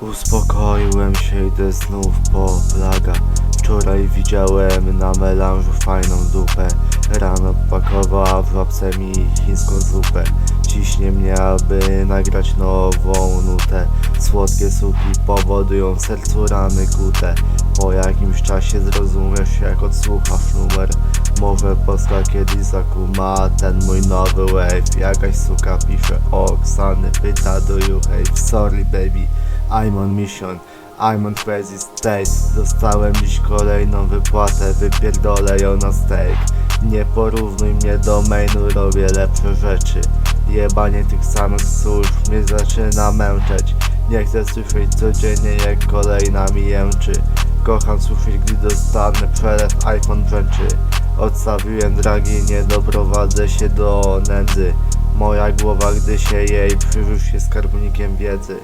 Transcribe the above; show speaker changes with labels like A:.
A: Uspokoiłem się, idę znów po plaga. Wczoraj widziałem na melanżu fajną dupę. Rano pakowała w łapce mi chińską zupę Ciśnie mnie, aby nagrać nową nutę. Słodkie suki powodują w sercu rany kute. Po jakimś czasie zrozumiesz jak odsłuchasz numer. Może Polska kiedyś zakuma ten mój nowy wave. Jakaś suka pisze o Oksany, pyta do you hate Sorry baby, I'm on mission I'm on crazy state. Dostałem dziś kolejną wypłatę Wypierdolę ją na steak Nie porównuj mnie do mainu Robię lepsze rzeczy Jebanie tych samych służb Mnie zaczyna męczeć. Nie chcę słyszeć codziennie jak kolejna mi jęczy. Kocham słyszeć gdy dostanę przelew iPhone brzęczy Odstawiłem dragi, nie doprowadzę się do nędzy. Moja głowa, gdy się jej przyrzuć się skarbnikiem wiedzy